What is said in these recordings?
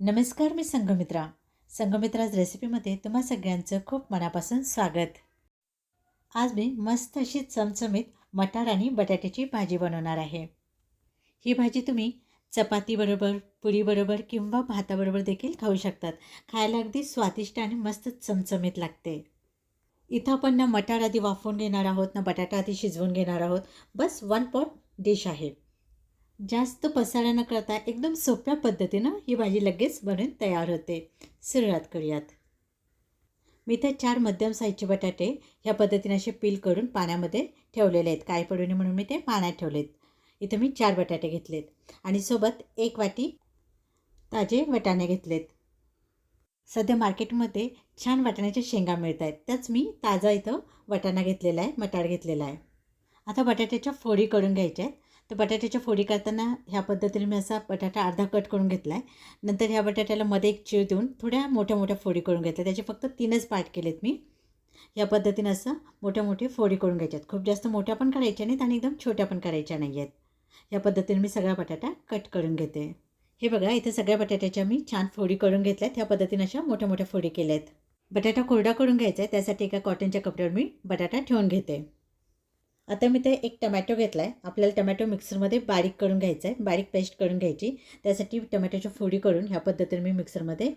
नमस्कार मी संघमित्रा. संघमित्राज रेसिपीमध्ये तुम्हा सगळ्यांचं खूप मनापासून स्वागत. आज मी मस्त अशी चमचमीत मटार आणि बटाट्याची भाजी बनवणार आहे. ही भाजी तुम्ही चपातीबरोबर पुरीबरोबर किंवा भाताबरोबर देखील खाऊ शकतात. खायला अगदी स्वादिष्ट आणि मस्त चमचमीत लागते. इथं आपण ना मटार आधी वाफवून घेणार आहोत ना बटाटा आधी शिजवून घेणार आहोत. बस वन पॉट डिश आहे. जास्त पसारा न करता एकदम सोप्या पद्धतीनं ही भाजी लगेच बनून तयार होते. सुरुवात करूयात. मी इथे चार मध्यम साईजचे बटाटे ह्या पद्धतीने असे पील करून पाण्यामध्ये ठेवलेले आहेत. काय पडू नये म्हणून मी ते पाण्यात ठेवलेत. इथं मी चार बटाटे घेतलेत आणि सोबत एक वाटी ताजे वटाणे घेतलेत. सध्या मार्केटमध्ये छान वाटाण्याच्या शेंगा मिळत आहेत त्याच मी ताजा इथं वटाणा घेतलेला आहे मटार घेतलेला आहे. आता बटाट्याच्या फोडी करून घ्यायच्या आहेत. तर बटाट्याच्या फोडी करताना ह्या पद्धतीने मी असा बटाटा अर्धा कट करून घेतला आहे नंतर ह्या बटाट्याला मध्ये एक चिळ देऊन थोड्या मोठ्या मोठ्या फोडी करून घेतल्या. त्याचे फक्त तीनच पार्ट केलेत मी. या पद्धतीनं असं मोठ्या मोठे फोडी करून घ्यायच्यात खूप जास्त मोठ्या पण करायच्या नाहीत आणि एकदम छोट्या पण करायच्या नाही आहेत या पद्धतीने मी सगळा बटाटा कट करून घेते. हे बघा इथे सगळ्या बटाट्याच्या मी छान फोडी करून घेतल्यात. ह्या पद्धतीने अशा मोठ्या मोठ्या फोडी केल्या आहेत बटाटा कोरडा करून घ्यायचा आहे. त्यासाठी एका कॉटनच्या कपड्यावर मी बटाटा ठेवून घेते. आता मी ते एक टमॅटो घेतला आहे आपल्याला टमॅटो मिक्सरमध्ये बारीक करून घ्यायचा आहे बारीक पेस्ट करून घ्यायची. त्यासाठी टमॅटोची फोडी करून ह्या पद्धतीने मी मिक्सरमध्ये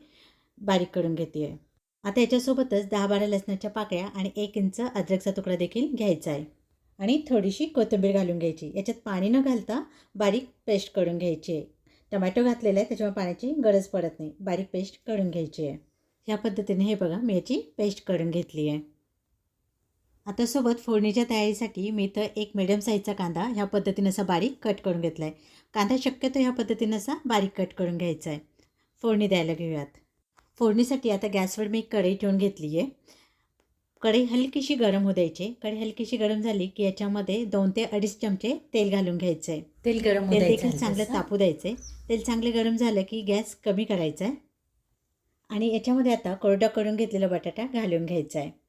बारीक करून घेते आहे आता याच्यासोबतच दहा बारा लसणाच्या पाकळ्या आणि एक इंच अद्रकचा तुकडा देखील घ्यायचा आहे आणि थोडीशी कोथिंबीर घालून घ्यायची. याच्यात पाणी न घालता बारीक पेस्ट करून घ्यायची आहे टमॅटो घातलेला आहे त्याच्यामुळे पाण्याची गरज पडत नाही. बारीक पेस्ट करून घ्यायची आहे ह्या पद्धतीने हे बघा मी याची पेस्ट करून घेतली आहे आता सोबत फोडणीच्या तयारीसाठी मी तर एक मिडियम साईजचा कांदा ह्या पद्धतीनं असा बारीक कट करून घेतला आहे कांदा शक्यतो ह्या पद्धतीनं असा बारीक कट करून घ्यायचा आहे फोडणी द्यायला घेऊयात. फोडणीसाठी आता गॅसवर मी एक कढई ठेवून घेतली आहे कढई हलकीशी गरम होऊ द्यायची. कढई हलकीशी गरम झाली की याच्यामध्ये दोन ते अडीच चमचे तेल घालून घ्यायचं आहे तेल गरम तेल देखील चांगलं तापू द्यायचं आहे तेल चांगलं गरम झालं की गॅस कमी करायचा आहे आणि याच्यामध्ये आता कोरडा करून घेतलेला बटाटा घालून घ्यायचा आहे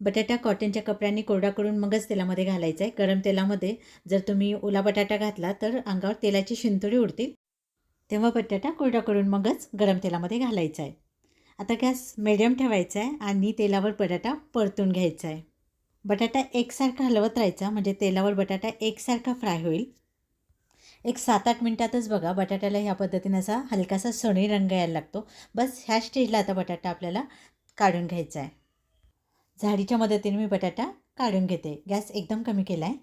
बटाटा कॉटनच्या कपड्यांनी कोरडा करून मगच तेलामध्ये घालायचा आहे. गरम तेलामध्ये जर तुम्ही ओला बटाटा घातला तर अंगावर तेलाची शिंतोडी उडतील. तेव्हा बटाटा कोरडा करून मगच गरम तेलामध्ये घालायचा आहे. आता गॅस मिडियम ठेवायचा आहे आणि तेलावर बटाटा परतून घ्यायचा आहे. बटाटा एकसारखा हलवत राहायचा म्हणजे तेलावर बटाटा एकसारखा फ्राय होईल. एक सात आठ मिनटातच बघा बटाट्याला ह्या पद्धतीने असा हलकासा सोनेरी रंग यायला लागतो. बस ह्या स्टेजला आता बटाटा आपल्याला काढून घ्यायचा आहे. झाडीच्या मदतीने मी बटाटा काढून घेते. गॅस एकदम कमी केला आहे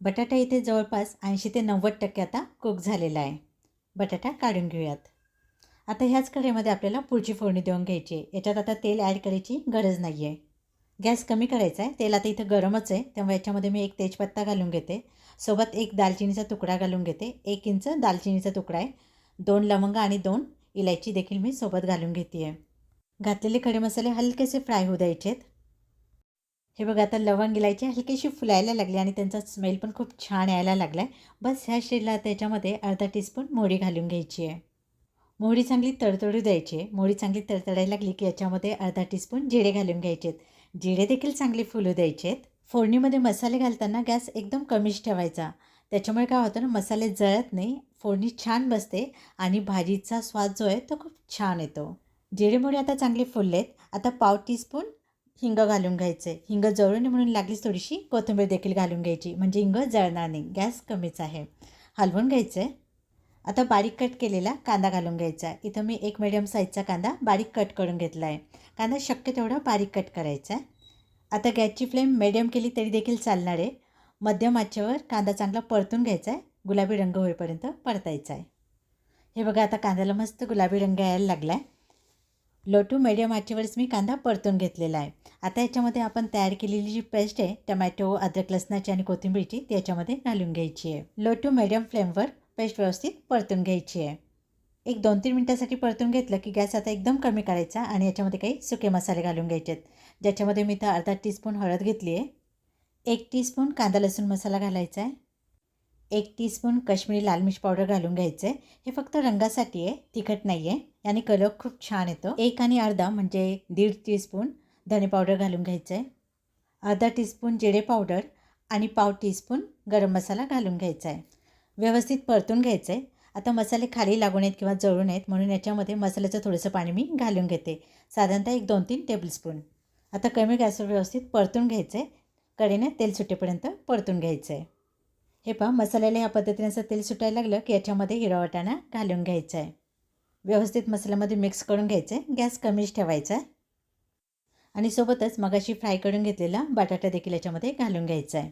बटाटा इथे जवळपास ऐंशी ते नव्वद टक्के आता कुक झालेला आहे. बटाटा काढून घेऊयात. आता ह्याच कढईमध्ये आपल्याला पुढची फोडणी देऊन घ्यायची आहे. याच्यात आता तेल ॲड करायची गरज नाही आहे गॅस कमी करायचा आहे तेल आता इथं गरमच आहे. तेव्हा याच्यामध्ये मी एक तेजपत्ता घालून घेते. सोबत एक दालचिनीचा तुकडा घालून घेते. एक इंच दालचिनीचा तुकडा आहे. दोन लवंग आणि दोन इलायची देखील मी सोबत घालून घेते आहे घातलेले खडे मसाले हलकेसे फ्राय होऊ द्यायचे आहेत हे बघा आता लवंग इलायची हलकीशी फुलायला लागली आणि त्यांचा स्मेल पण खूप छान यायला लागला आहे बस ह्या स्टेजला त्याच्यामध्ये अर्धा टीस्पून मोहरी घालून घ्यायची आहे. मोहरी चांगली तडतडू द्यायची आहे. मोहरी चांगली तडतडायला लागली की याच्यामध्ये अर्धा टीस्पून जिरे घालून घ्यायचे आहेत. जिरे देखील चांगले फुलू द्यायचे आहेत. फोडणीमध्ये मसाले घालताना गॅस एकदम कमीच ठेवायचा. त्याच्यामुळे काय होतं ना मसाले जळत नाही फोडणी छान बसते आणि भाजीचा स्वाद जो आहे तो खूप छान येतो. जिरेमुळे आता चांगले फुललेत. आता पाव टीस्पून हिंग घालून घ्यायचं. आहे हिंग जळू नये म्हणून लागलीच थोडीशी कोथिंबीर देखील घालून घ्यायची. म्हणजे हिंग जळणार नाही. गॅस कमीच आहे. हलवून घ्यायचं. आहे आता बारीक कट केलेला कांदा घालून घ्यायचा. आहे इथं मी एक मिडियम साईजचा कांदा बारीक कट करून घेतला आहे. कांदा शक्य तेवढा बारीक कट करायचा आहे. आता गॅसची फ्लेम मिडियम केली तरी देखील चालणार आहे. मध्यम आचेवर कांदा चांगला परतून घ्यायचा आहे. गुलाबी रंग होईपर्यंत परतायचा आहे. हे बघा आता कांद्याला मस्त गुलाबी रंग यायला लागला आहे लो टू मिडियम आचेवरच मी कांदा परतून घेतलेला आहे. आता याच्यामध्ये आपण तयार केलेली जी पेस्ट आहे टमॅटो अद्रक लसणाची आणि कोथिंबीरची ती याच्यामध्ये घालून घ्यायची आहे. लो टू मिडियम फ्लेमवर पेस्ट व्यवस्थित परतून घ्यायची आहे. एक दोन तीन मिनटासाठी परतून घेतलं की गॅस आता एकदम कमी करायचा आणि याच्यामध्ये काही सुके मसाले घालून घ्यायचे आहेत ज्याच्यामध्ये मी तर अर्धा टीस्पून हळद घेतली आहे. एक टीस्पून कांदा लसूण मसाला घालायचा आहे. एक टीस्पून काश्मीरी लाल मिर्च पावडर घालून घ्यायचं. आहे हे फक्त रंगासाठी आहे तिखट नाही आहे याने कलर खूप छान येतो. एक आणि अर्धा म्हणजे दीड टीस्पून धने पावडर घालून घ्यायचं. आहे अर्धा टीस्पून जिरे पावडर आणि पाव टीस्पून गरम मसाला घालून घ्यायचा आहे. व्यवस्थित परतून घ्यायचं. आहे आता मसाले खाली लागू नयेत किंवा जळू नयेत म्हणून याच्यामध्ये मसाल्याचं थोडंसं पाणी मी घालून घेते. साधारणतः एक दोन तीन टेबलस्पून आता कमी गॅसवर व्यवस्थित परतून घ्यायचं. आहे कडेने तेल सुटेपर्यंत परतून घ्यायचं. आहे हे पहा मसाल्याला ह्या पद्धतीने असं तेल सुटायला लागलं की याच्यामध्ये हिरवा वाटाणा घालून घ्यायचा आहे. व्यवस्थित मसाल्यामध्ये मिक्स करून घ्यायचं आहे. गॅस कमीच ठेवायचा आहे. आणि सोबतच मगाशी फ्राय करून घेतलेला बटाटा देखील याच्यामध्ये घालून घ्यायचा आहे.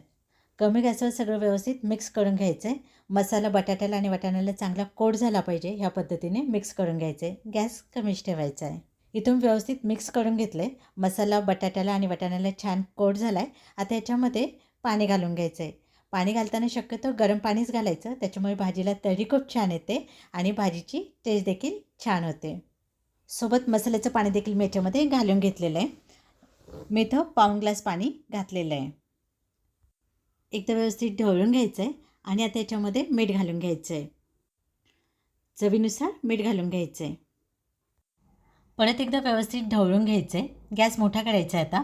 कमी गॅसवर सगळं व्यवस्थित मिक्स करून घ्यायचं आहे. मसाला बटाट्याला आणि वाटाण्याला चांगला कोड झाला पाहिजे ह्या पद्धतीने मिक्स करून घ्यायचं आहे. गॅस कमीच ठेवायचा आहे. इथून व्यवस्थित मिक्स करून घेतलं आहे मसाला बटाट्याला आणि वाटाण्याला छान कोड झाला आहे आता याच्यामध्ये पाणी घालून घ्यायचं आहे. पाणी घालताना शक्यतो गरम पाणीच घालायचं. त्याच्यामुळे भाजीला तरी खूप छान येते आणि भाजीची टेस्ट देखील छान होते. सोबत मसाल्याचं पाणी देखील मी याच्यामध्ये घालून घेतलेलं आहे. मी इथं पाऊण ग्लास पाणी घातलेलं आहे. एकदा व्यवस्थित ढवळून घ्यायचं आहे आणि आता याच्यामध्ये मीठ घालून घ्यायचं आहे चवीनुसार मीठ घालून घ्यायचं आहे परत एकदा व्यवस्थित ढवळून घ्यायचं आहे गॅस मोठा करायचा आहे आता.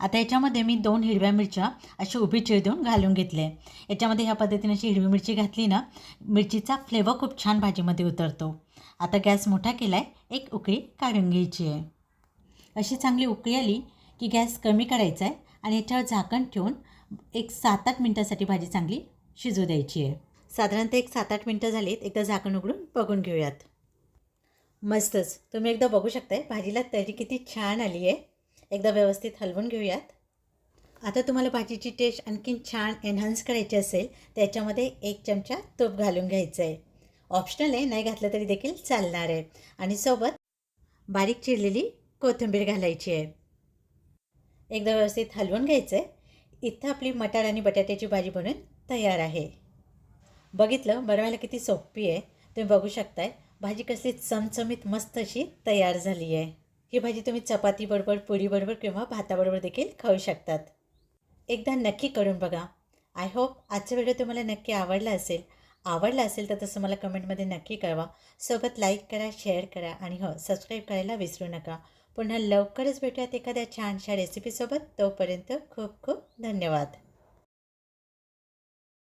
आता याच्यामध्ये मी दोन हिरव्या मिरच्या अशी उभी चिर देऊन घालून घेतले. याच्यामध्ये ह्या पद्धतीने अशी हिरवी मिरची घातली ना मिरचीचा फ्लेवर खूप छान भाजीमध्ये उतरतो. आता गॅस मोठा केला आहे एक उकळी काढून घ्यायची आहे. अशी चांगली उकळी आली की गॅस कमी करायचा आहे आणि याच्यावर झाकण ठेवून एक सात आठ मिनटासाठी भाजी चांगली शिजू द्यायची आहे. साधारणतः एक सात आठ मिनटं झालीत एकदा झाकण उघडून बघून घेऊयात. मस्तच. तुम्ही एकदा बघू शकताय भाजीला तरी किती छान आली आहे एकदा व्यवस्थित हलवून घेऊयात. आता तुम्हाला भाजीची टेस्ट आणखीन छान एन्हान्स करायची असेल त्याच्यामध्ये एक चमचा तूप घालून घ्यायचं आहे ऑप्शनल आहे नाही घातलं तरी देखील चालणार आहे. आणि सोबत बारीक चिरलेली कोथिंबीर घालायची आहे. एकदा व्यवस्थित हलवून घ्यायचं आहे इथं आपली मटार आणि बटाट्याची भाजी बनवून तयार आहे. बघितलं बनवायला किती सोपी आहे. तुम्ही बघू शकताय भाजी कसली चमचमीत मस्त अशी तयार झाली आहे. ही भाजी तुम्ही चपातीबरोबर पुरीबरोबर किंवा भाताबरोबर देखील खाऊ शकतात. एकदा नक्की करून बघा. आय होप आजचा व्हिडिओ तुम्हाला नक्की आवडला असेल. आवडला असेल तर तसं मला कमेंटमध्ये नक्की कळवा. सोबत लाईक करा शेअर करा आणि हो सबस्क्राईब करायला विसरू नका. पुन्हा लवकरच भेटूयात एखाद्या छानशा रेसिपीसोबत तोपर्यंत खूप खूप धन्यवाद.